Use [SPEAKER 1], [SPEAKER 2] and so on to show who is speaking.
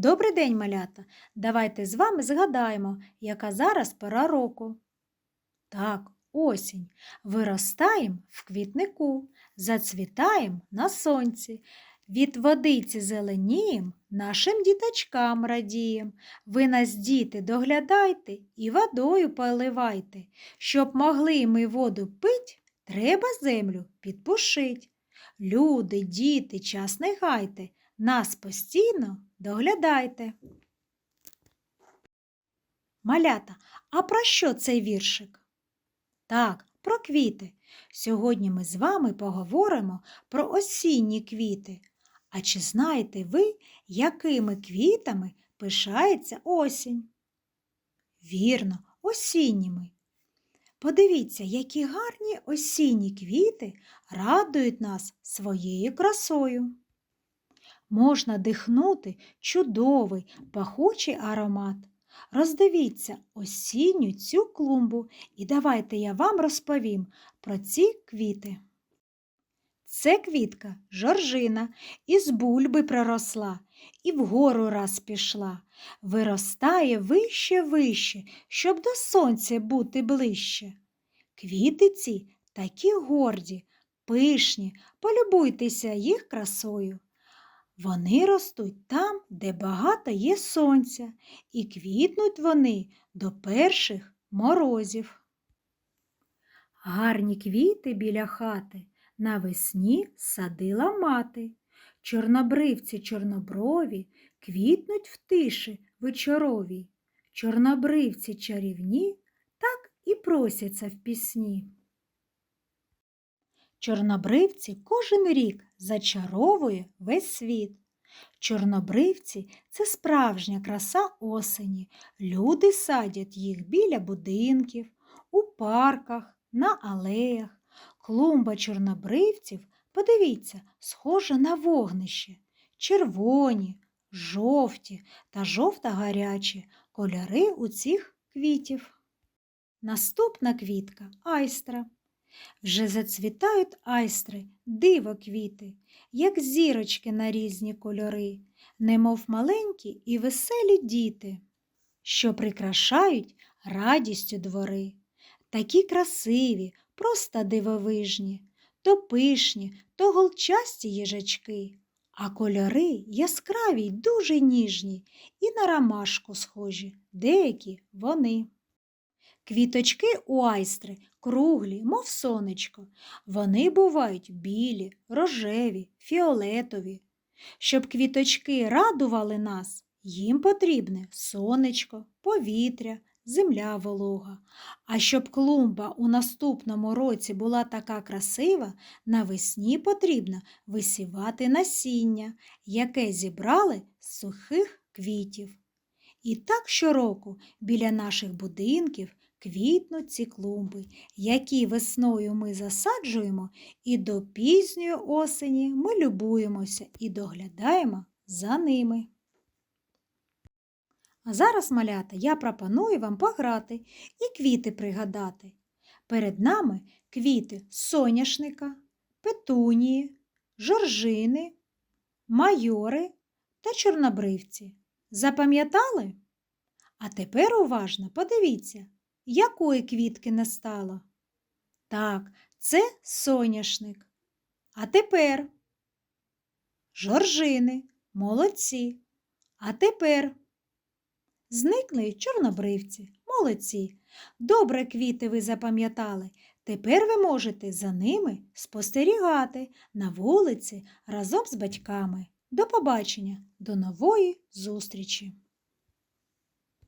[SPEAKER 1] Добрий день, малята! Давайте з вами згадаємо, яка зараз пора року. Так, осінь. Виростаєм в квітнику, зацвітаєм на сонці. Від водиці зеленієм, нашим діточкам радієм. Ви нас, діти, доглядайте і водою поливайте. Щоб могли ми воду пить, треба землю підпушить. Люди, діти, час не гайте, нас постійно доглядайте. Малята, а про що цей віршик? Так, про квіти. Сьогодні ми з вами поговоримо про осінні квіти. А чи знаєте ви, якими квітами пишається осінь? Вірно, осінніми. Подивіться, які гарні осінні квіти радують нас своєю красою. Можна дихнути чудовий пахучий аромат. Роздивіться осінню цю клумбу і давайте я вам розповім про ці квіти. Це квітка жоржина, із бульби проросла і вгору раз пішла. Виростає вище вище, щоб до сонця бути ближче. Квіти ці такі горді, пишні, полюбуйтеся їх красою. Вони ростуть там, де багато є сонця, і квітнуть вони до перших морозів. Гарні квіти біля хати навесні садила мати. Чорнобривці чорноброві квітнуть в тиші вечоровій. Чорнобривці чарівні так і просяться в пісні. Чорнобривці кожен рік зачаровує весь світ. Чорнобривці це справжня краса осені. Люди садять їх біля будинків, у парках, на алеях. Клумба чорнобривців, подивіться, схожа на вогнище. Червоні, жовті та жовто-гарячі кольори у цих квітів. Наступна квітка айстра. Вже зацвітають айстри, диво квіти, як зірочки на різні кольори, немов маленькі і веселі діти, що прикрашають радістю двори. Такі красиві, просто дивовижні, то пишні, то голчасті їжачки, а кольори яскраві й дуже ніжні, і на ромашку схожі, деякі вони. Квіточки у айстри круглі, мов сонечко. Вони бувають білі, рожеві, фіолетові. Щоб квіточки радували нас, їм потрібне сонечко, повітря, земля волога. А щоб клумба у наступному році була така красива, навесні потрібно висівати насіння, яке зібрали з сухих квітів. І так щороку біля наших будинків квітнуть ці клумби, які весною ми засаджуємо, і до пізньої осені ми любуємося і доглядаємо за ними. А зараз, малята, я пропоную вам пограти і квіти пригадати. Перед нами квіти соняшника, петунії, жоржини, майори та чорнобривці. Запам'ятали? А тепер уважно подивіться, якої квітки не стало. Так, це соняшник. А тепер жоржини, молодці. А тепер зникли чорнобривці, молодці. Добре квіти ви запам'ятали. Тепер ви можете за ними спостерігати на вулиці разом з батьками. До побачення, до нової зустрічі!